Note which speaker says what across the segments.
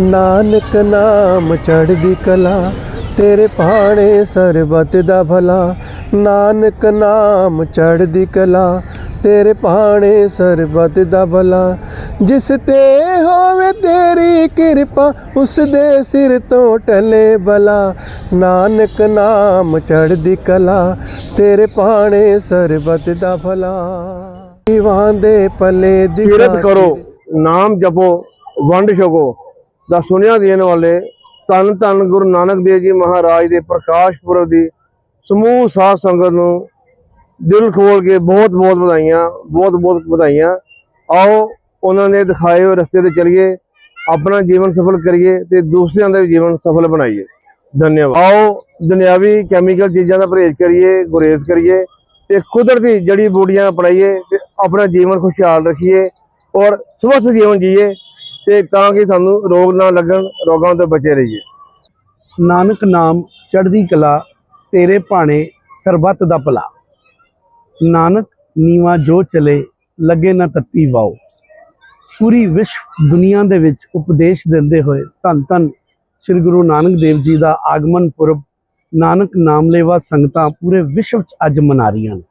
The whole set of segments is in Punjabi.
Speaker 1: ਨਾਨਕ ਨਾਮ ਚੜ੍ਹਦੀ ਕਲਾ ਤੇਰੇ ਭਾਣੇ ਸਰਬਤ ਦਾ ਭਲਾ। ਨਾਨਕ ਨਾਮ ਚੜ੍ਹਦੀ ਕਲਾ ਤੇਰੇ ਭਾਣੇ ਸਰਬਤ ਦਾ ਭਲਾ। ਜਿਸ ਤੇ ਹੋਵੇ ਤੇਰੀ ਕਿਰਪਾ ਉਸ ਦੇ ਸਿਰ ਤੋਂ ਟਲੇ ਬਲਾ। ਨਾਨਕ ਨਾਮ ਚੜ੍ਹਦੀ ਕਲਾ ਤੇਰੇ ਭਾਣੇ ਸਰਬਤ ਦਾ ਭਲਾ। ਜੀਵਾਂ ਦੇ ਪੱਲੇ ਦੀ
Speaker 2: ਕਿਰਤ ਕਰੋ ਨਾਮ ਜਪੋ ਵੰਡ ਛਕੋ। ਦਾ ਸੁਨੇਹਾ ਦੇਣ ਵਾਲੇ ਧੰਨ ਧੰਨ ਗੁਰੂ ਨਾਨਕ ਦੇਵ ਜੀ ਮਹਾਰਾਜ ਦੇ ਪ੍ਰਕਾਸ਼ ਪੁਰਬ ਦੀ ਸਮੂਹ ਸਾਧ ਸੰਗਤ ਨੂੰ ਦਿਲ ਖੋਲ ਕੇ ਬਹੁਤ ਬਹੁਤ ਵਧਾਈਆਂ, ਬਹੁਤ ਬਹੁਤ ਵਧਾਈਆਂ। ਆਓ ਉਹਨਾਂ ਨੇ ਦਿਖਾਏ ਹੋਏ ਰਸਤੇ ਤੇ ਚੱਲੀਏ, ਆਪਣਾ ਜੀਵਨ ਸਫਲ ਕਰੀਏ ਤੇ ਦੂਸਰਿਆਂ ਦਾ ਵੀ ਜੀਵਨ ਸਫਲ ਬਣਾਈਏ। ਧੰਨਵਾਦ। ਆਓ ਦੁਨਿਆਵੀ ਕੈਮੀਕਲ ਚੀਜ਼ਾਂ ਦਾ ਪਰਹੇਜ਼ ਕਰੀਏ, ਗੁਰੇਜ਼ ਕਰੀਏ ਤੇ ਕੁਦਰਤੀ ਜੜੀ ਬੂਟੀਆਂ ਅਪਣਾਈਏ ਤੇ ਆਪਣਾ ਜੀਵਨ ਖੁਸ਼ਹਾਲ ਰੱਖੀਏ ਔਰ ਸਵਸਥ ਜੀਵਨ ਜੀਏ। ਤੇ ਤਾਂ ਕਿ ਸਾਨੂੰ ਰੋਗ ਨਾ ਲੱਗਣ, ਰੋਗਾਂ ਤੋਂ ਬਚੇ ਰਹੀਏ।
Speaker 3: ਨਾਨਕ ਨਾਮ ਚੜ੍ਹਦੀ ਕਲਾ, ਤੇਰੇ ਭਾਣੇ ਸਰਬੱਤ ਦਾ ਭਲਾ। ਨਾਨਕ ਨੀਵਾ ਜੋ ਚਲੇ, ਲੱਗੇ ਨਾ ਤੱਤੀ ਵਾਓ। ਪੂਰੀ ਵਿਸ਼ਵ ਦੁਨੀਆ ਦੇ ਵਿੱਚ ਉਪਦੇਸ਼ ਦਿੰਦੇ ਹੋਏ ਧੰਨ ਧੰਨ ਸ੍ਰੀ ਗੁਰੂ ਨਾਨਕ ਦੇਵ ਜੀ ਦਾ ਆਗਮਨ ਪੁਰਬ, ਨਾਨਕ ਨਾਮ ਲੈਵਾ ਸੰਗਤਾਂ ਪੂਰੇ ਵਿਸ਼ਵ 'ਚ ਅੱਜ ਮਨਾ ਰਹੀਆਂ ਨੇ।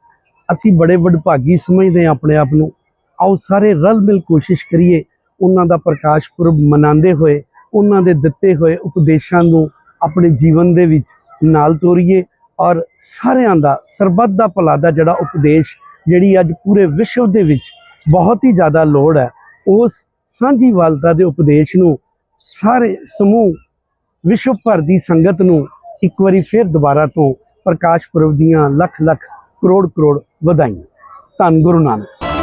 Speaker 3: ਅਸੀਂ ਬੜੇ ਵਡਭਾਗੀ ਸਮਝਦੇ ਹਾਂ ਆਪਣੇ ਆਪ ਨੂੰ। ਆਓ ਸਾਰੇ ਰਲ ਮਿਲ ਕੋਸ਼ਿਸ਼ ਕਰੀਏ ਉਹਨਾਂ ਦਾ ਪ੍ਰਕਾਸ਼ ਪੁਰਬ ਮਨਾਉਂਦੇ ਹੋਏ, ਉਹਨਾਂ ਦੇ ਦਿੱਤੇ ਹੋਏ ਉਪਦੇਸ਼ਾਂ ਨੂੰ ਆਪਣੇ ਜੀਵਨ ਦੇ ਵਿੱਚ ਨਾਲ ਤੋਰੀਏ ਔਰ ਸਾਰਿਆਂ ਦਾ ਸਰਬੱਤ ਦਾ ਭਲਾ ਦਾ ਜਿਹੜਾ ਉਪਦੇਸ਼ ਜਿਹੜੀ ਅੱਜ ਪੂਰੇ ਵਿਸ਼ਵ ਦੇ ਵਿੱਚ ਬਹੁਤ ਹੀ ਜ਼ਿਆਦਾ ਲੋੜ ਹੈ, ਉਸ ਸਾਂਝੀ ਵਾਲਤਾ ਦੇ ਉਪਦੇਸ਼ ਨੂੰ ਸਾਰੇ ਸਮੂਹ ਵਿਸ਼ਵ ਭਰ ਦੀ ਸੰਗਤ ਨੂੰ ਇੱਕ ਵਾਰੀ ਫਿਰ ਦੁਬਾਰਾ ਤੋਂ ਪ੍ਰਕਾਸ਼ ਪੁਰਬ ਦੀਆਂ ਲੱਖ ਲੱਖ ਕਰੋੜ ਕਰੋੜ ਵਧਾਈਆਂ। ਧੰਨ ਗੁਰੂ ਨਾਨਕ।